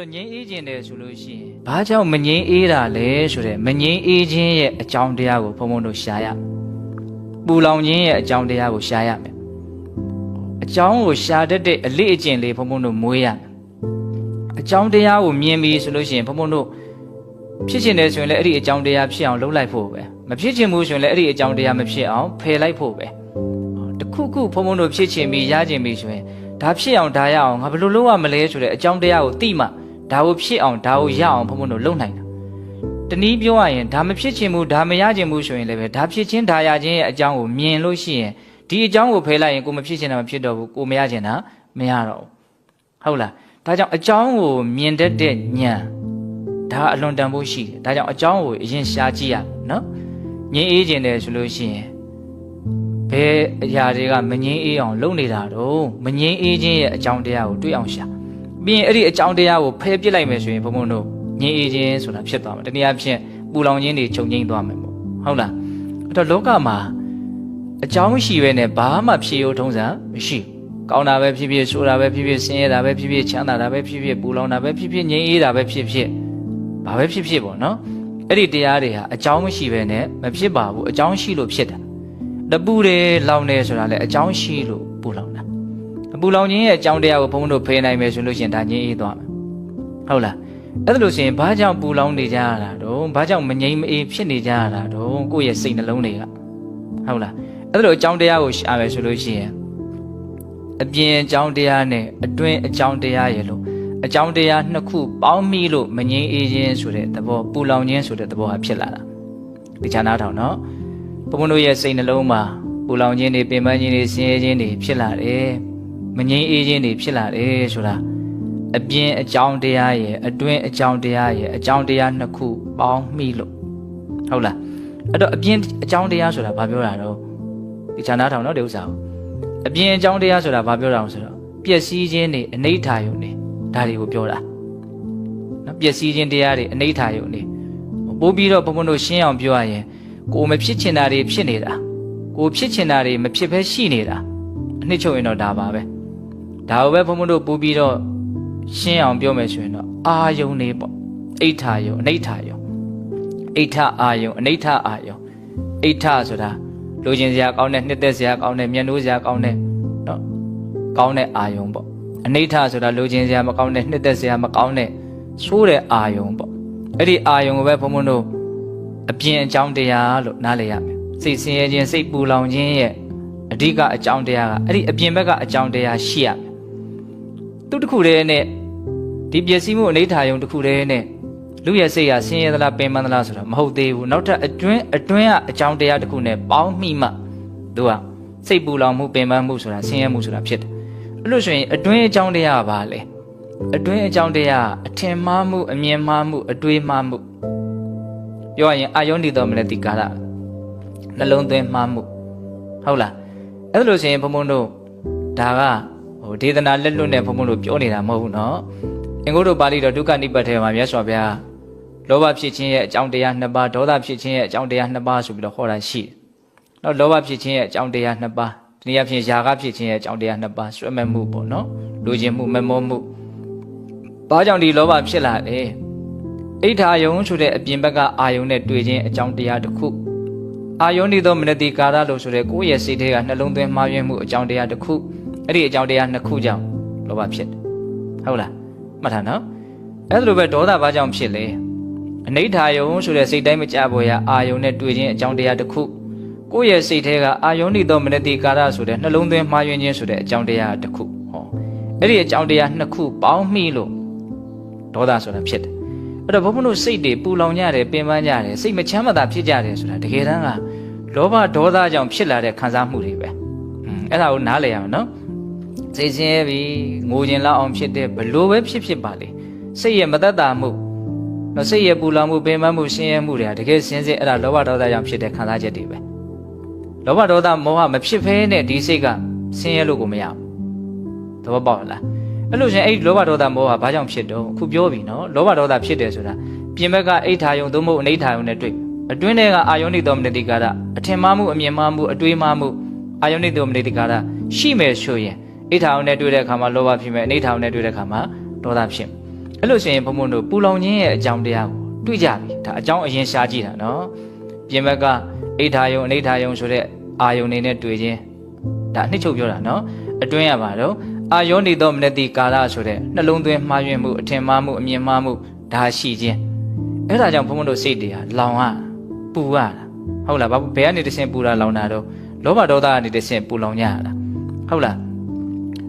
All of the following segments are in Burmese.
တော့ငြိမ်းအေးခြင်းတယ်ဆိုလို့ရှိရင်ဘာကြောင့်မငြိမ်းအေးတာလဲဆိုတဲ့မငြိမ်းအေးခြင်းရဲ့အကြောင်းတရားကိုဘုံဘုံတို့ရှာရမယ်ပူလောင်ခြင်းရဲ့အကြောင်းတရားကိုရှာရမယ်အကြောင်းကိုရှာတတ်တဲ့အလေးအကျင့်လေးဘုံဘုံတို့မွေးရမယ်အကြောင်းတရားကိုမြင်ပြီဆိုလို့ရှိရင်ဘုံဘုံတို့ဖြစ်ချင်တယ်ဆိုရင်လည်းအဲ့ဒီအကြောင်းတရားဖြစ်အောင်လုပ်လိုက်ဖို့ပဲမဖြစ်ချင်ဘူးဆိုရင်လည်းအဲ့ဒီအကြောင်းတရားမဖြစ်အောင်ဖယ်လိုက်ဖို့ပဲတခုခုဘုံဘုံတို့ဖြစ်ချင်ပြီးရချင်ပြီဆိုရင်ဒါဖြစ်အောင်ဒါရအောင်ငါဘယ်လိုလုပ်ရမလဲဆိုတဲ့အကြောင်းတရားကိုသိမှ ဒါကိုဖြစ်အောင်ဒါကိုရအောင်ဘုံဘုံတို့လုပ်နိုင်တာတနည်းပြောရရင်ဒါမဖြစ်ချင်ဘူးဒါမရချင်ဘူးဆိုရင်လည်းပဲဒါဖြစ်ချင်းဒါရချင်းရဲ့အကြောင်းကိုမြင်လို့ရှိရင်ဒီအကြောင်းကိုဖယ်လိုက်ရင်ကိုမဖြစ်ချင်တာမဖြစ်တော့ဘူးကိုမရချင်တာမရတော့ဘူးဟုတ်လားဒါကြောင့်အကြောင်းကိုမြင်တတ်တဲ့ဉာဏ်ဒါအလွန်တန်ဖို့ရှိတယ်ဒါကြောင့်အကြောင်းကိုအရင်ရှားကြည့်ရမယ်နော်ငြင်းအေးခြင်းတယ်ဆိုလို့ရှိရင်ဘယ်အရာတွေကမငြင်းအေးအောင်လုပ်နေတာတော့မငြင်းအေးခြင်းရဲ့အကြောင်းတရားကိုတွေးအောင်ရှာ ပြီးရင်အဲ့ဒီအကြောင်းတရားကိုဖယ်ပစ်လိုက်မယ်ဆိုရင်ဘုံဘုံတို့ငြင်းအေးခြင်းဆိုတာဖြစ်သွားမှာတနည်းအားဖြင့်ပူလောင်ခြင်းတွေချုပ်ငြိမ်းသွားမယ်ပေါ့ဟုတ်လားအဲ့တော့လောကမှာအကြောင်းမရှိဘဲနဲ့ဘာမှဖြေရိုးထုံးစံမရှိဘူးကောင်းတာပဲဖြစ်ဖြစ်ဆိုးတာပဲဖြစ်ဖြစ်ဆင်းရဲတာပဲဖြစ်ဖြစ်ချမ်းသာတာပဲဖြစ်ဖြစ်ပူလောင်တာပဲဖြစ်ဖြစ်ငြိမ်းအေးတာပဲဖြစ်ဖြစ်ဘာပဲဖြစ်ဖြစ်ပေါ့နော်အဲ့ဒီတရားတွေဟာအကြောင်းမရှိဘဲနဲ့မဖြစ်ပါဘူးအကြောင်းရှိလို့ဖြစ်တာတပူတယ်လောင်တယ်ဆိုတာလည်းအကြောင်းရှိလို့ပူလောင်တာ အပူလောင်ခြင်းရဲ့အကြောင်းတရားကိုဘုန်းဘုန်းတို့ဖေးနိုင်မယ်ဆိုလို့ရှိရင်ဒါငြိမ်းအေးသွားမယ်ဟုတ်လားအဲ့ဒါလို့ဆိုရင်ဘာကြောင့်ပူလောင်နေကြရတာတော့ဘာကြောင့်မငြိမ်းမအေးဖြစ်နေကြရတာတော့ကိုယ့်ရဲ့စိတ်နှလုံးတွေကဟုတ်လားအဲ့ဒါလို့အကြောင်းတရားကိုရှာမယ်ဆိုလို့ရှိရင်အပြင်အကြောင်းတရားနဲ့အတွင်းအကြောင်းတရားရဲ့လို့အကြောင်းတရားနှစ်ခုပေါင်းမိလို့မငြိမ်းအေးခြင်းဆိုတဲ့သဘောပူလောင်ခြင်းဆိုတဲ့သဘောဟာဖြစ်လာတာဒီချာနာထောင်နော်ဘုံဘုံတို့ရဲ့စိတ်နှလုံးမှာပူလောင်ခြင်းတွေပင်ပန်းခြင်းတွေဆင်းရဲခြင်းတွေဖြစ်လာတယ် မငြိမ်းအေးခြင်းတွေဖြစ်လာတယ်ဆိုတာအပြင်အကြောင်းတရားရဲ့အတွင်းအကြောင်းတရားရဲ့အကြောင်းတရားနှစ်ခုပေါင်းမိလို့ဟုတ်လားအဲ့တော့အပြင်အကြောင်းတရားဆိုတာဘာပြောတာတော့ဒီချာနာထောင်နော်ဒီဥစ္စာကိုအပြင်အကြောင်းတရားဆိုတာဘာပြောတာလဲဆိုတော့ပျက်စီးခြင်းတွေအနိဋ္ဌာယုန်တွေဒါတွေကိုပြောတာနော်ပျက်စီးခြင်းတရားတွေအနိဋ္ဌာယုန်တွေပို့ပြီးတော့ဘုံဘုံတို့ရှင်းအောင်ပြောရရင်ကိုမဖြစ်ချင်တာတွေဖြစ်နေတာကိုဖြစ်ချင်တာတွေမဖြစ်ဘဲရှိနေတာအနှစ်ချုပ်ရင်တော့ဒါပါပဲ ဒါကိုပဲဘုံဘုံတို့ပို့ပြီးတော့ရှင်းအောင်ပြောမယ်ဆိုရင်တော့အာယုန်တွေပေါ့အိဋ္ဌာယုန်အနိဋ္ဌာယုန်အိဋ္ဌအာယုန်အနိဋ္ဌအာယုန်အိဋ္ဌဆိုတာလိုချင်စရာကောင်းတဲ့နှစ်သက်စရာကောင်းတဲ့မျက်နှိုးစရာကောင်းတဲ့နော်ကောင်းတဲ့အာယုန်ပေါ့အနိဋ္ဌဆိုတာလိုချင်စရာမကောင်းတဲ့နှစ်သက်စရာမကောင်းတဲ့ဆိုးတဲ့အာယုန်ပေါ့အဲ့ဒီအာယုန်ကိုပဲဘုံဘုံတို့အပြင်အကြောင်းတရားလို့နားလည်ရမယ်စိတ်ဆင်းရဲခြင်းစိတ်ပူလောင်ခြင်းရဲ့အဓိကအကြောင်းတရားကအဲ့ဒီအပြင်ဘက်ကအကြောင်းတရားရှိရမယ် သူတစ်ခုတည်းနဲ့ဒီပျက်စီးမှုအနိဋ္ဌာယုံတစ်ခုတည်းနဲ့လူရဲ့စိတ်ဟာဆင်းရဲသလားပင်ပန်းသလားဆိုတာမဟုတ်သေးဘူးနောက်ထပ်အတွင်းအတွင်းကအကြောင်းတရားတစ်ခုနဲ့ပေါင်းမိမှသူကစိတ်ပူလောင်မှုပင်ပန်းမှုဆိုတာဆင်းရဲမှုဆိုတာဖြစ်တယ်အဲ့လို့ဆိုရင်အတွင်းအကြောင်းတရားကဘာလဲအတွင်းအကြောင်းတရားအထင်မှားမှုအမြင်မှားမှုအတွေးမှားမှုပြောရရင်အာယောနိတော်မလဲတိကာရနှလုံးသွင်းမှားမှုဟုတ်လားအဲ့လိုဆိုရင်ဘုံဘုံတို့ဒါက ဟိုဒေသနာလက်လွတ်နဲ့ဘုံဘုံလို့ပြောနေတာမဟုတ်ဘူးနော်အင်္ဂုတ္တပါဠိတော်ဒုက္ခနိပတ်ထဲမှာမြတ်စွာဘုရားလောဘဖြစ်ခြင်းရဲ့အကြောင်းတရားနှစ်ပါးဒေါသဖြစ်ခြင်းရဲ့အကြောင်းတရားနှစ်ပါးဆိုပြီးတော့ဟောတာရှိတယ်။နောက်လောဘဖြစ်ခြင်းရဲ့အကြောင်းတရားနှစ်ပါးတနည်းအားဖြင့်ຢာကဖြစ်ခြင်းရဲ့အကြောင်းတရားနှစ်ပါးဆွဲမဲ့မှုပေါ့နော်။လူချင်းမှုမမောမှုဘာကြောင့်ဒီလောဘဖြစ်လာလဲ။အိဋ္ဌာယုံဆိုတဲ့အပြင်ဘက်ကအာယုံနဲ့တွေ့ခြင်းအကြောင်းတရားတစ်ခုအာယုန်ဤသောမနတိကာရလို့ဆိုတဲ့ကိုယ့်ရဲ့စိတ်ထဲကနှလုံးသွင်းမှားယွင်းမှုအကြောင်းတရားတစ်ခု။ အဲ့ဒီအကြောင်းတရားနှစ်ခုကြောင့်လောဘဖြစ်တယ်ဟုတ်လားမှတ်ထားနော်အဲ့ဒါလိုပဲဒေါသဘာကြောင့်ဖြစ်လဲအနိဋ္ဌာယုံဆိုတဲ့စိတ်တိုင်းမကြပေါ်ရအာယုန်နဲ့တွေ့ခြင်းအကြောင်းတရားတစ်ခုကိုယ့်ရဲ့စိတ်ထဲကအာယုန်ဒီသောမနတိကာရဆိုတဲ့နှလုံးသွင်းမှားယွင်းခြင်းဆိုတဲ့အကြောင်းတရားတစ်ခုဟောအဲ့ဒီအကြောင်းတရားနှစ်ခုပေါင်းမိလို့ဒေါသဆိုတာဖြစ်တယ်အဲ့တော့ဘုန်းဘုန်းတို့စိတ်တွေပူလောင်ကြတယ်ပင်ပန်းကြတယ်စိတ်မချမ်းမသာဖြစ်ကြတယ်ဆိုတာတကယ်တမ်းကလောဘဒေါသကြောင့်ဖြစ်လာတဲ့ခံစားမှုတွေပဲอืมအဲ့ဒါကိုနားလည်ရမယ်နော် စိတ်ဆင်းရဲပြီးငိုခြင်းလောက်အောင်ဖြစ်တဲ့ဘလို့ပဲဖြစ်ဖြစ်ပါလေစိတ်ရဲ့မသက်တာမှုနော်စိတ်ရဲ့ပူလောင်မှုပင်ပန်းမှုဆင်းရဲမှုတွေကတကယ်စင်စစ်အဲ့ဒါလောဘဒေါသကြောင့်ဖြစ်တဲ့ခံစားချက်တွေပဲလောဘဒေါသမောဟမဖြစ်ဖဲနဲ့ဒီစိတ်ကဆင်းရဲလို့ကိုမရဘူးသဘောပေါက်လားအဲ့လိုရှင်အဲ့ဒီလောဘဒေါသမောဟဘာကြောင့်ဖြစ်တော့ခုပြောပြီနော်လောဘဒေါသဖြစ်တယ်ဆိုတာပြင်ဘက်ကအိဋ္ဌာယုံသို့မဟုတ်အနိဋ္ဌာယုံနဲ့တွေ့အတွင်းထဲကအာယုန်နိတောမနတိကာရအထင်မှားမှုအမြင်မှားမှုအတွေးမှားမှုအာယုန်နိတောမနတိကာရရှိမယ်ဆိုရင် အိဋ္ဌာယုံနဲ့တွေ့တဲ့အခါမှာလောဘဖြစ်မယ်အနိဋ္ဌာယုံနဲ့တွေ့တဲ့အခါမှာဒေါသဖြစ်အဲ့လိုဆိုရင်ဘုံဘုံတို့ပူလောင်ခြင်းရဲ့အကြောင်းတရားကိုတွေ့ကြပြီဒါအကြောင်းအရင်ရှားကြည့်တာနော်ပြင်ဘက်ကအိဋ္ဌာယုံအနိဋ္ဌာယုံဆိုတဲ့အာယုံနေနဲ့တွေ့ခြင်းဒါအနှစ်ချုပ်ပြောတာနော်အတွင်းရပါတော့အာယောနေသောမနတိကာလဆိုတဲ့နှလုံးသွင်းမှားယွင်းမှုအထင်မှားမှုအမြင်မှားမှုဒါရှိခြင်းအဲ့ဒါကြောင့်ဘုံဘုံတို့စိတ်တွေဟာလောင်ရပူရတာဟုတ်လားဘာဘယ်ကနေတဆင့်ပူတာလောင်တာတော့လောဘဒေါသကနေတဆင့်ပူလောင်ကြရတာဟုတ်လား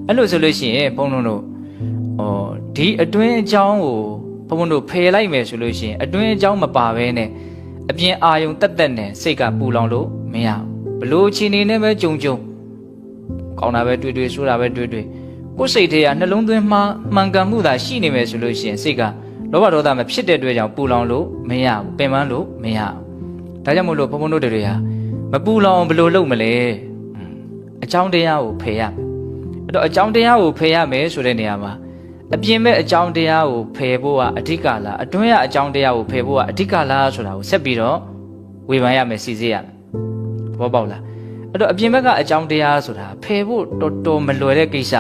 အဲ့လိုဆိုလို့ရှိရင်ဘုံဘုံတို့ဟောဒီအတွင်းအကြောင်းကိုဘုံဘုံတို့ဖယ်လိုက်မယ်ဆိုလို့ရှိရင်အတွင်းအကြောင်းမပါဘဲနဲ့အပြင်အာယုံတက်တက်နဲ့စိတ်ကပူလောင်လို့မရဘူးဘလို့ချီနေနဲ့ပဲကြုံကြုံကောင်းတာပဲတွေ့တွေ့ဆိုးတာပဲတွေ့တွေ့ကိုယ်စိတ်ထဲကနှလုံးသွင်းမှမှန်ကန်မှုသာရှိနေမယ်ဆိုလို့ရှိရင်စိတ်ကလောဘဒေါသမဖြစ်တဲ့အတွက်ကြောင့်ပူလောင်လို့မရဘူးပင်ပန်းလို့မရဘူးဒါကြောင့်မို့လို့ဘုံဘုံတို့တွေဟာမပူလောင်ဘယ်လိုလုပ်မလဲအကြောင်းတရားကိုဖယ်ရမယ် အဲ့တော့အကြောင်းတရားကိုဖယ်ရမယ်ဆိုတဲ့နေရာမှာအပြင်မဲ့အကြောင်းတရားကိုဖယ်ဖို့ကအဓိကလားအတွင်းရအကြောင်းတရားကိုဖယ်ဖို့ကအဓိကလားဆိုတာကိုဆက်ပြီးတော့ဝေဖန်ရမယ်စီစစ်ရမယ်ဘောပေါက်လားအဲ့တော့အပြင်ဘက်ကအကြောင်းတရားဆိုတာဖယ်ဖို့တော်တော်မလွယ်တဲ့ကိစ္စ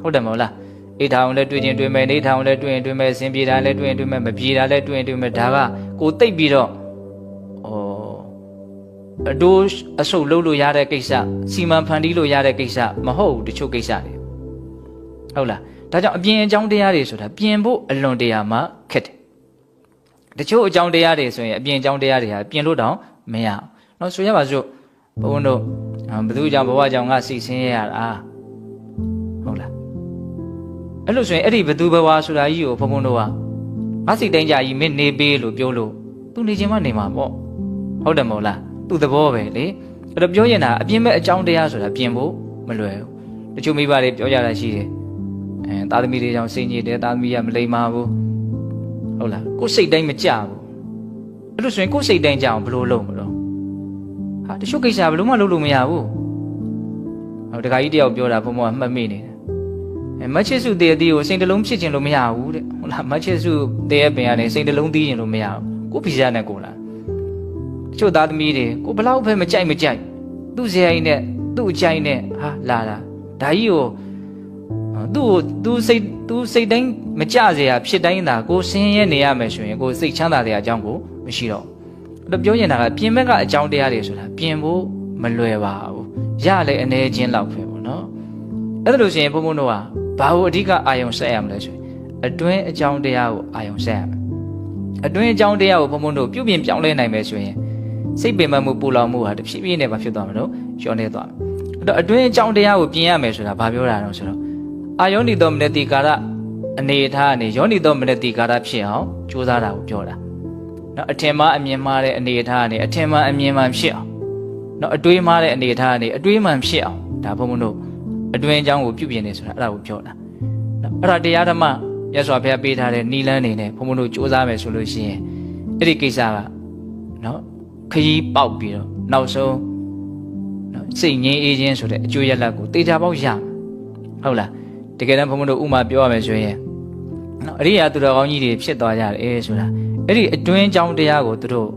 ဟုတ်တယ်မဟုတ်လားအိထောင်လည်းတွေ့ချင်းတွေ့မယ်နေထောင်လည်းတွေ့ရင်တွေ့မယ်စင်ပြေတာလည်းတွေ့ရင်တွေ့မယ်မပြေတာလည်းတွေ့ရင်တွေ့မယ်ဒါကကိုတိတ်ပြီးတော့ဩ အတိုးအဆုပ်လုပ်လို့ရတဲ့ကိစ္စစီမံဖန်တီးလို့ရတဲ့ကိစ္စမဟုတ်ဘူးတချို့ကိစ္စတွေဟုတ်လားဒါကြောင့်အပြင်အကြောင်းတရားတွေဆိုတာပြင်ဖို့အလွန်တရာမှခက်တယ်တချို့အကြောင်းတရားတွေဆိုရင်အပြင်အကြောင်းတရားတွေဟာပြင်လို့တောင်မရအောင်เนาะဆိုရပါစို့ဘုန်းတို့ဘယ်သူကြောင့်ဘဝကြောင့်ငါစိတ်ဆင်းရဲရတာဟုတ်လားအဲ့လိုဆိုရင်အဲ့ဒီဘသူဘဝဆိုတာကြီးကိုဘုန်းဘုန်းတို့ကငါစိတ်တိုင်းကြကြီးမင်းနေပေးလို့ပြောလို့သူနေခြင်းမနေမှာပေါ့ဟုတ်တယ်မဟုတ်လား သူ့သဘောပဲလေအဲ့တော့ပြောရင်တာအပြင်မဲ့အကြောင်းတရားဆိုတာပြင်ဖို့မလွယ်ဘူးတချို့မိဘတွေပြောကြတာရှိတယ်အဲသားသမီးတွေကြောင့်စိတ်ညစ်တယ်သားသမီးကမလိမ္မာဘူးဟုတ်လားကိုယ်စိတ်တိုင်းမကြဘူးအဲ့လိုဆိုရင်ကိုယ်စိတ်တိုင်းကြအောင်ဘယ်လိုလုပ်မလို့ဟာတချို့ကိစ္စဘယ်လိုမှလုပ်လို့မရဘူးဟောတခါကြီးတယောက်ပြောတာဘုံဘုံကမှတ်မိနေတယ်အဲမချစ်စုတည်းအတီးကိုစိတ်တလုံးဖြစ်ခြင်းလို့မရဘူးတဲ့ဟုတ်လားမချစ်စုတည်းရဲ့ပင်ကနေစိတ်တလုံးသိခြင်းလို့မရဘူးကိုယ်ဖီဇာနဲ့ကိုလား တချို့သားသမီးတွေကိုဘလောက်ပဲမကြိုက်မကြိုက်သူ့ဇေယိုင်းနဲ့သူ့အကြိုက်နဲ့ဟာလာတာဒါကြီးကိုသူ့ကိုသူစိတ်သူစိတ်တိုင်းမကြเสียဖြစ်တိုင်းသာကိုဆင်းရဲနေရမယ်ဆိုရင်ကိုစိတ်ချမ်းသာတဲ့အကြောင်းကိုမရှိတော့ဘူးအဲ့တော့ပြောရင်တာကပြင်ဘက်ကအကြောင်းတရားတွေဆိုတာပြင်ဖို့မလွယ်ပါဘူးရလဲအနေချင်းလောက်ပဲပေါ့နော်အဲ့ဒါလို့ရှိရင်ဘုံဘုံတို့ကဘာလို့အဓိကအာယုံဆက်ရမလဲဆိုရင်အတွင်းအကြောင်းတရားကိုအာယုံဆက်ရမယ်အတွင်းအကြောင်းတရားကိုဘုံဘုံတို့ပြုပြင်ပြောင်းလဲနိုင်မယ်ဆိုရင် စိတ်ပင်ပန်းမှုပူလောင်မှုဟာတဖြည်းဖြည်းနဲ့မဖြစ်သွားမှာတော့လျှော့နေသွားမယ်အဲ့တော့အတွင်းအကြောင်းတရားကိုပြင်ရမယ်ဆိုတာဘာပြောတာလဲဆိုတော့အာယောနိသောမနတိကာရအနေထားအနေယောနိသောမနတိကာရဖြစ်အောင်ကြိုးစားတာကိုပြောတာနော်အထင်မှားအမြင်မှားတဲ့အနေထားအနေအထင်မှားအမြင်မှန်ဖြစ်အောင်နော်အတွေးမှားတဲ့အနေထားအနေအတွေးမှန်ဖြစ်အောင်ဒါဘုံဘုံတို့အတွင်းအကြောင်းကိုပြုပြင်နေဆိုတာအဲ့ဒါကိုပြောတာနော်အဲ့ဒါတရားဓမ္မမြတ်စွာဘုရားပေးထားတဲ့နီလန်းနေနဲ့ဘုံဘုံတို့စူးစမ်းမယ်ဆိုလို့ရှိရင်အဲ့ဒီကိစ္စကနော် ခရီးပေါက်ပြီးတော့နောက်ဆုံးနော်စိတ်ငြိမ်းအေးခြင်းဆိုတဲ့အကျိုးရလဒ်ကိုတေချာပေါက်ရမယ်ဟုတ်လားတကယ်တမ်းဘုံဘုံတို့ဥမာပြောရမယ်ဆိုရင်နော်အရိယာသူတော်ကောင်းကြီးတွေဖြစ်သွားကြတယ်ဆိုတာအဲ့ဒီအတွင်းအကြောင်းတရားကိုသူတို့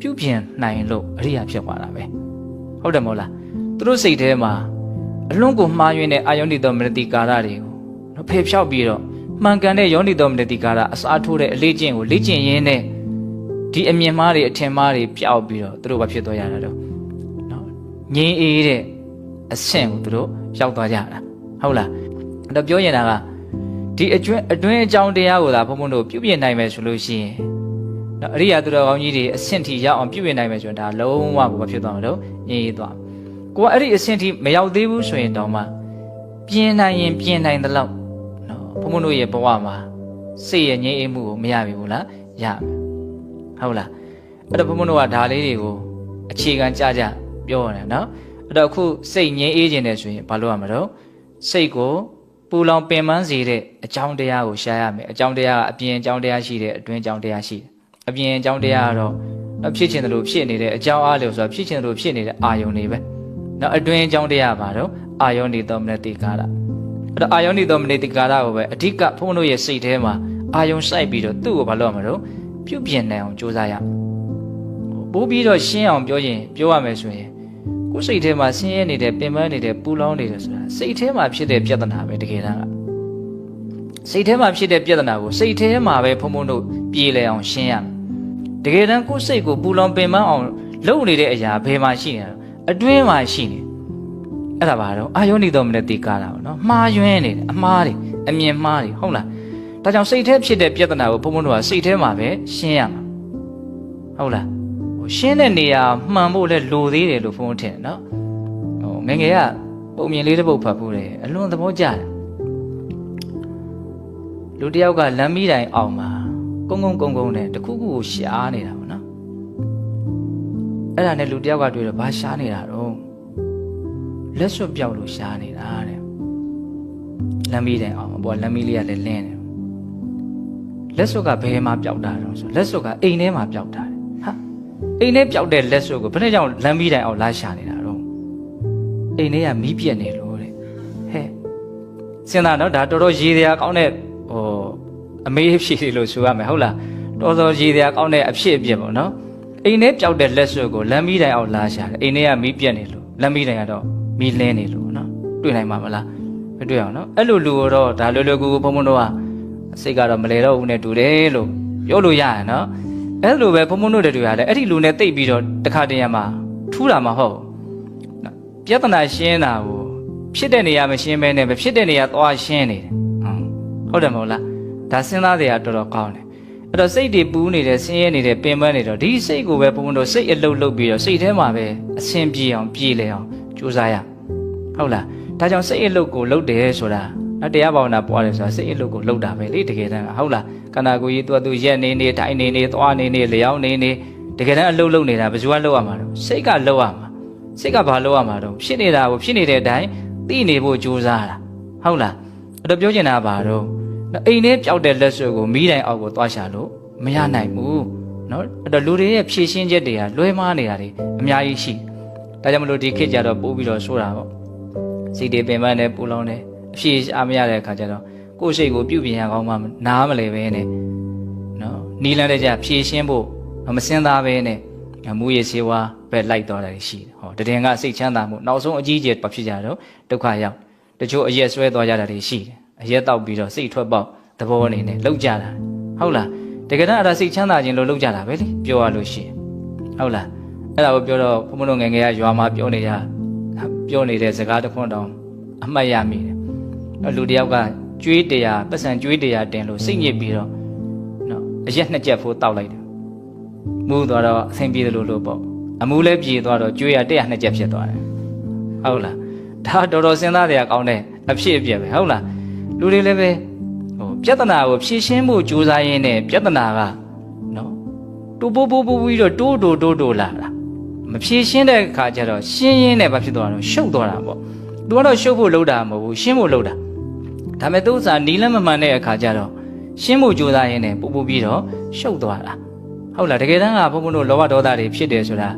ပြုပြင်နိုင်လို့အရိယာဖြစ်သွားတာပဲဟုတ်တယ်မဟုတ်လားသူတို့စိတ်ထဲမှာအလွန်ကိုမှားယွင်းတဲ့အာယုန်တိတော်မနတိကာရတွေကိုနော်ဖေဖြောက်ပြီးတော့မှန်ကန်တဲ့ယောနိတော်မနတိကာရအစားထိုးတဲ့အလေးကျင့်ကိုလေ့ကျင့်ရင်းနဲ့ ဒီအမြင်မှားတွေအထင်မှားတွေပျောက်ပြီးတော့သူတို့ဘာဖြစ်သွားရတာတော့နော်ငြင်းအေးတဲ့အဆင့်ကိုသူတို့ရောက်သွားကြတာဟုတ်လားအဲ့တော့ပြောရင်တာကဒီအတွင်းအတွင်းအကြောင်းတရားကိုသာဘုံဘုံတို့ပြုပြင်နိုင်မယ်ဆိုလို့ရှိရင်နော်အရိယာသူတော်ကောင်းကြီးတွေအဆင့်ထိရောက်အောင်ပြုပြင်နိုင်မယ်ဆိုရင်ဒါလုံးဝကိုမဖြစ်သွားမှာတော့ငြင်းအေးသွားကိုကအဲ့ဒီအဆင့်ထိမရောက်သေးဘူးဆိုရင်တောင်မှပြင်နိုင်ရင်ပြင်နိုင်သလောက်နော်ဘုံဘုံတို့ရဲ့ဘဝမှာစိတ်ရဲ့ငြိမ်းအေးမှုကိုမရပြီဘူးလားရမယ် ဟုတ်လားအဲ့တော့ဘုံဘုံတို့ကဒါလေးတွေကိုအခြေခံကြကြပြောရတယ်နော်အဲ့တော့အခုစိတ်ငြိမ်းအေးခြင်းတယ်ဆိုရင်ဘာလုပ်ရမလဲစိတ်ကိုပူလောင်ပင်ပန်းစေတဲ့အကြောင်းတရားကိုရှားရမယ်အကြောင်းတရားကအပြင်အကြောင်းတရားရှိတယ်အတွင်းအကြောင်းတရားရှိတယ်အပြင်အကြောင်းတရားကတော့ဖြစ်ချင်တယ်လို့ဖြစ်နေတဲ့အကြောင်းအားလို့ဆိုတော့ဖြစ်ချင်တယ်လို့ဖြစ်နေတဲ့အာယုန်တွေပဲနော်အတွင်းအကြောင်းတရားပါတော့အာယောနိသောမနတိကာရအဲ့တော့အာယောနိသောမနတိကာရကိုပဲအဓိကဘုန်းတို့ရဲ့စိတ်ထဲမှာအာယုံစိုက်ပြီးတော့သူ့ကိုဘာလုပ်ရမလို့ ပြုပြင်နိုင်အောင်ကြိုးစားရပိုးပြီးတော့ရှင်းအောင်ပြောရင်ပြောရမယ်ဆိုရင်ကိုယ်စိတ်ထဲမှာဆင်းရဲနေတဲ့ပင်ပန်းနေတဲ့ပူလောင်နေတဲ့ဆိုတာစိတ်ထဲမှာဖြစ်တဲ့ပြဿနာပဲတကယ်တမ်းကစိတ်ထဲမှာဖြစ်တဲ့ပြဿနာကိုစိတ်ထဲမှာပဲဖုံဖုံတို့ပြေလည်အောင်ရှင်းရမယ်တကယ်တမ်းကိုယ်စိတ်ကိုပူလောင်ပင်ပန်းအောင်လုပ်နေတဲ့အရာဘယ်မှာရှိနေလဲအတွင်းမှာရှိနေအဲ့ဒါပါတော့အာယောနိတော်မနဲ့တေကားတာပေါ့နော်မှားယွင်းနေတယ်အမှားတွေအမြင်မှားတွေဟုတ်လား ဒါကြောင့်စိတ်ထဲဖြစ်တဲ့ပြဿနာကိုဘုံဘုံတို့ကစိတ်ထဲမှာပဲရှင်းရမှာဟုတ်လားဟိုရှင်းတဲ့နေရာမှန်ဖို့လဲလိုသေးတယ်လို့ဘုံဘုံထင်တယ်နော်ဟိုငယ်ငယ်ကပုံမြင်လေးတစ်ပုဒ်ဖတ်ဖို့တယ်အလွန်သဘောကျတယ်လူတစ်ယောက်ကလမ်းမီးတိုင်အောင်မှာကုန်းကုန်းကုန်းကုန်းနဲ့တခုခုကိုရှားနေတာပေါ့နော်အဲ့ဒါနဲ့လူတစ်ယောက်ကတွေ့တော့ဘာရှားနေတာတော့လက်စွပ်ပြောက်လို့ရှားနေတာတဲ့လမ်းမီးတိုင်အောင်ဘောလမ်းမီးလေးကလည်းလင်းတယ် လက်စွပ်ကဘယ်မှာပြောက်တာတော့ဆိုလက်စွပ်ကအိမ်ထဲမှာပြောက်တာတဲ့ဟာအိမ်ထဲပြောက်တဲ့လက်စွပ်ကိုဘယ်နဲ့ကြောင့်လမ်းမီးတိုင်အောင်လာရှာနေတာတော့အိမ်ထဲကမီးပြက်နေလို့တဲ့ဟဲ့စဉ်းစားတော့ဒါတော်တော်ရည်စရာကောင်းတဲ့ဟိုအမေးအဖြေလို့ဆိုရမယ်ဟုတ်လားတော်တော်ရည်စရာကောင်းတဲ့အဖြစ်အပျက်ပေါ့နော်အိမ်ထဲပြောက်တဲ့လက်စွပ်ကိုလမ်းမီးတိုင်အောင်လာရှာတယ်အိမ်ထဲကမီးပြက်နေလို့လမ်းမီးတိုင်ကတော့မီးလင်းနေလို့နော်တွေ့နိုင်မှာမလားမတွေ့အောင်နော်အဲ့လိုလူတော့ဒါလွယ်လွယ်ကူကူဘုံဘုံတို့ ကစိတ်ကတော့မလဲတော့ဘူးနဲ့တူတယ်လို့ပြောလို့ရရနော်အဲ့လိုပဲဘုံဘုံတို့တွေကလည်းအဲ့ဒီလူနဲ့တိတ်ပြီးတော့တခါတည်းရမှာထူးတာမဟုတ်နော်ပြဿနာရှင်းတာကိုဖြစ်တဲ့နေရာမရှင်းဘဲနဲ့မဖြစ်တဲ့နေရာသွားရှင်းနေတယ်ဟုတ်တယ်မဟုတ်လားဒါစဉ်းစားစရာတော်တော်ကောင်းတယ်အဲ့တော့စိတ်တွေပူးနေတယ်ဆင်းရဲနေတယ်ပင်ပန်းနေတော့ဒီစိတ်ကိုပဲဘုံဘုံတို့စိတ်အလုတ်လုတ်ပြီးတော့စိတ်ထဲမှာပဲအဆင်ပြေအောင်ပြေလည်အောင်ကြိုးစားရဟုတ်လားဒါကြောင့်စိတ်အလုတ်ကိုလုတ်တယ်ဆိုတာ နော်တရားဘာဝနာပွားတယ်ဆိုတာစိတ်အလုပ်ကိုလုပ်တာပဲလေတကယ်တမ်းကဟုတ်လားခန္ဓာကိုယ်ကြီးသူကသူရက်နေနေတိုင်းနေနေသွားနေနေလျောင်းနေနေတကယ်တမ်းအလုပ်လုပ်နေတာဘယ်သူကလုပ်ရမှာတော့စိတ်ကလုပ်ရမှာစိတ်ကဘာလုပ်ရမှာတော့ဖြစ်နေတာကိုဖြစ်နေတဲ့အတိုင်းသိနေဖို့ကြိုးစားတာဟုတ်လားအဲ့တော့ပြောချင်တာဘာတော့အိမ်ထဲပျောက်တဲ့လက်စွပ်ကိုမိတိုင်အောက်ကိုသွားရှာလို့မရနိုင်ဘူးနော်အဲ့တော့လူတွေရဲ့ဖြည့်ရှင်းချက်တွေကလွဲမှားနေတာတွေအများကြီးရှိဒါကြောင့်မလို့ဒီခေတ်ကြတော့ပို့ပြီးတော့ဆိုးတာပေါ့စိတ်တွေပင်ပန်းနေပူလောင်နေ အဖြေရှာမရတဲ့အခါကျတော့ကိုယ့်စိတ်ကိုပြုပြင်ရကောင်းမှနားမလဲပဲနဲ့နော်နီးလန်းတဲ့ကြဖြေရှင်းဖို့မစင်သားပဲနဲ့မူရေစေဝါပဲလိုက်တော့တယ်ရှိတယ်ဟောတည်ငါစိတ်ချမ်းသာမှုနောက်ဆုံးအကြီးအကျယ်ဖြစ်ကြတော့ဒုက္ခရောက်တချို့အရက်ဆွဲသွားကြတာတွေရှိတယ်အရက်တောက်ပြီးတော့စိတ်ထွက်ပေါက်သဘောအနေနဲ့လောက်ကြတာဟုတ်လားတကယ်တော့အဲ့ဒါစိတ်ချမ်းသာခြင်းလို့လောက်ကြတာပဲလေပြောရလို့ရှိရင်ဟုတ်လားအဲ့ဒါကိုပြောတော့ဘုမုံတို့ငငယ်ကရွာမှာပြောနေကြပြောနေတဲ့စကားတစ်ခွန်းတောင်အမှတ်ရမိတယ် လူတယောက်ကကျွေးတရားပတ်စံကျွေးတရားတင်လို့စိတ်ညစ်ပြီးတော့နော်အရက်နှစ်ချက်ဖိုးတောက်လိုက်တယ်မူးသွားတော့အဆင်ပြေတယ်လို့လို့ပေါ့အမူးလည်းပြေသွားတော့ကျွေးရ100နှစ်ချက်ဖြစ်သွားတယ်ဟုတ်လားဒါတော်တော်စဉ်းစားရကောင်းတဲ့အဖြစ်အပျက်ပဲဟုတ်လားလူတွေလည်းပဲဟိုပြဿနာကိုဖြေရှင်းဖို့ကြိုးစားရင်းနဲ့ပြဿနာကနော်တူပိုးပိုးပိုးပြီးတော့တိုးတိုးတိုးတိုးလာတာမဖြေရှင်းတဲ့အခါကျတော့ရှင်းရင်းနဲ့ဘာဖြစ်သွားတော့ရှုပ်သွားတာပေါ့သူကတော့ရှုပ်ဖို့လုပ်တာမဟုတ်ဘူးရှင်းဖို့လုပ်တာ ဒါပေမဲ့သူ့ဥစားနီးလန်းမမှန်တဲ့အခါကျတော့ရှင်းဖို့ကြိုးစားရင်းနဲ့ပို့ပို့ပြီးတော့ရှုပ်သွားတာဟုတ်လားတကယ်တမ်းကဘုံဘုံတို့လောဘဒေါသတွေဖြစ်တယ်ဆိုတာ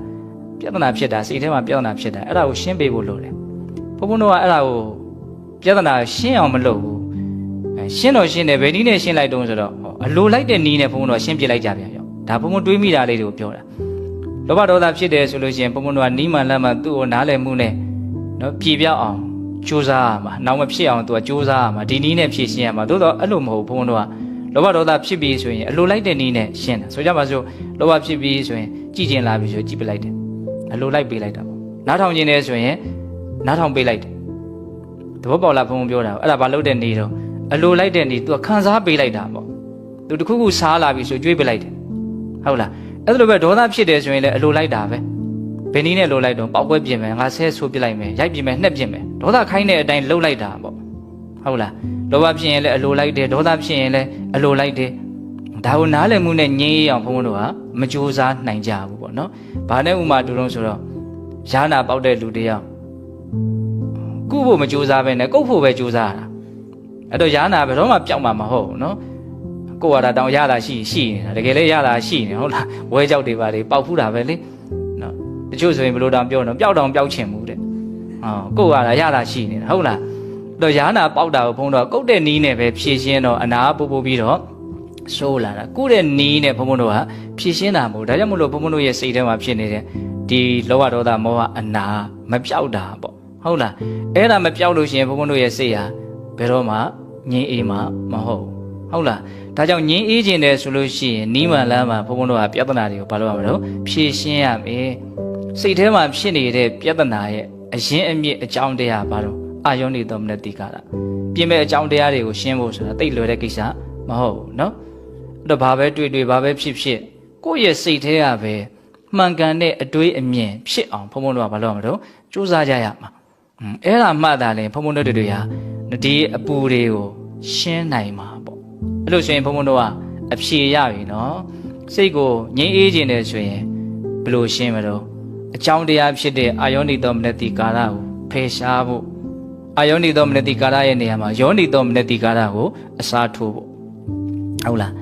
ပြဿနာဖြစ်တာစိတ်ထဲမှာပြဿနာဖြစ်တာအဲ့ဒါကိုရှင်းပေးဖို့လုပ်တယ်ဘုံဘုံတို့ကအဲ့ဒါကိုပြဿနာရှင်းအောင်မလုပ်ဘူးအဲရှင်းတော့ရှင်းတယ်ဘယ်နည်းနဲ့ရှင်းလိုက်တုံးဆိုတော့ဟောအလိုလိုက်တဲ့နည်းနဲ့ဘုံဘုံတို့ကရှင်းပြလိုက်ကြပြန်ရောဒါဘုံဘုံတွေးမိတာလေးတွေကိုပြောတာလောဘဒေါသဖြစ်တယ်ဆိုလို့ရှိရင်ဘုံဘုံတို့ကနီးမှန်လမ်းမှသူ့ကိုနားလည်မှုနဲ့နော်ပြေပြောက်အောင် ကြိုးစားရမှာနောက်မဖြစ်အောင်သူကကြိုးစားရမှာဒီနည်းနဲ့ဖြည့်ရှင်းရမှာသို့တော့အဲ့လိုမဟုတ်ဘုံဘုံတို့ကလောဘဒေါသဖြစ်ပြီးဆိုရင်အလိုလိုက်တဲ့နည်းနဲ့ရှင်းတာဆိုကြပါစို့လောဘဖြစ်ပြီးဆိုရင်ကြည်ကျင်လာပြီဆိုကြည်ပလိုက်တယ်အလိုလိုက်ပေးလိုက်တာပေါ့နားထောင်ခြင်းနဲ့ဆိုရင်နားထောင်ပေးလိုက်တယ်သဘောပေါက်လားဘုံဘုံပြောတာအဲ့ဒါဘာလုပ်တဲ့နေတော့အလိုလိုက်တဲ့နေသူကခံစားပေးလိုက်တာပေါ့သူတခုခုစားလာပြီဆိုကြွေးပေးလိုက်တယ်ဟုတ်လားအဲ့လိုပဲဒေါသဖြစ်တယ်ဆိုရင်လည်းအလိုလိုက်တာပဲ ဘယ်နည်းနဲ့လိုလိုက်တော့ပောက်ကွဲပြင်မယ်ငါဆဲဆိုးပြလိုက်မယ်ရိုက်ပြင်မယ်နှက်ပြင်မယ်ဒေါသခိုင်းတဲ့အတိုင်းလှုပ်လိုက်တာပေါ့ဟုတ်လားလောဘဖြစ်ရင်လည်းအလိုလိုက်တယ်ဒေါသဖြစ်ရင်လည်းအလိုလိုက်တယ်ဒါကိုနားလည်မှုနဲ့ငြင်းရအောင်ဘုန်းဘုန်းတို့ကမကြိုးစားနိုင်ကြဘူးပေါ့နော်။ဘာနဲ့ဥမာတူတော့ဆိုတော့ယာနာပေါက်တဲ့လူတယောက်ကုဖို့မကြိုးစားပဲနဲ့ကုတ်ဖို့ပဲကြိုးစားတာ။အဲ့တော့ယာနာဘယ်တော့မှပျောက်မှာမဟုတ်ဘူးနော်။ကိုယ်ကတာတောင်ရတာရှိရှိနေတာတကယ်လည်းရတာရှိနေဟုတ်လား။ဝဲကြောက်တွေပါလေပေါက်ဖူးတာပဲလေ။နော်။ တချို့ဆိုရင်ဘယ်လိုတောင်ပြောတော့ပျောက်တောင်ပျောက်ချင်မှုတဲ့။ဟောကိုယ်ကတာရတာရှိနေတာဟုတ်လား။တော့ယာနာပေါက်တာကိုဘုန်းတော့ကုတ်တဲ့နီးနဲ့ပဲဖြည့်ရှင်းတော့အနာပို့ပို့ပြီးတော့ဆိုးလာတာကုတဲ့နီးနဲ့ဘုံဘုံတို့ကဖြည့်ရှင်းတာမဟုတ်ဒါကြောင့်မလို့ဘုံဘုံတို့ရဲ့စိတ်ထဲမှာဖြစ်နေတဲ့ဒီလောဘဒေါသမောဟအနာမပြောက်တာပေါ့ဟုတ်လားအဲ့ဒါမပြောက်လို့ရှိရင်ဘုံဘုံတို့ရဲ့စိတ်ဟာဘယ်တော့မှငြင်းအေးမှာမဟုတ်ဘူးဟုတ်လားဒါကြောင့်ငြင်းအေးခြင်းတယ်ဆိုလို့ရှိရင်နီးမှန်လမ်းမှာဘုန်းဘုန်းတို့ကပြဿနာတွေကိုဘာလို့ရမလို့ဖြေရှင်းရမယ် စိတ်ထဲမှာဖြစ်နေတဲ့ပြဿနာရဲ့အရင်အမြစ်အကြောင်းတရားဘာလို့အာယောနေတော်မနတိကာရပြင်မဲ့အကြောင်းတရားတွေကိုရှင်းဖို့ဆိုတာတိတ်လွယ်တဲ့ကိစ္စမဟုတ်ဘူးเนาะအဲ့တော့ဘာပဲတွေ့တွေ့ဘာပဲဖြစ်ဖြစ်ကိုယ့်ရဲ့စိတ်ထဲကပဲမှန်ကန်တဲ့အတွေးအမြင်ဖြစ်အောင်ဘုန်းဘုန်းတို့ကဘာလို့ရမလို့စူးစမ်းကြရမှာอืมအဲ့ဒါမှသာလေဘုန်းဘုန်းတို့တွေဟာဒီအပူတွေကိုရှင်းနိုင်မှာပေါ့အဲ့လို့ဆိုရင်ဘုန်းဘုန်းတို့ကအဖြေရပြီเนาะစိတ်ကိုငြိမ်းအေးခြင်းတယ်ဆိုရင်ဘယ်လိုရှင်းမလို့ အကြောင်းတရားဖြစ်တဲ့အာယောနိတော်မနတိကာရကိုဖယ်ရှားဖို့အာယောနိတော်မနတိကာရရဲ့နေရာမှာယောနိတော်မနတိကာရကိုအစားထိုးဖို့ဟုတ်လား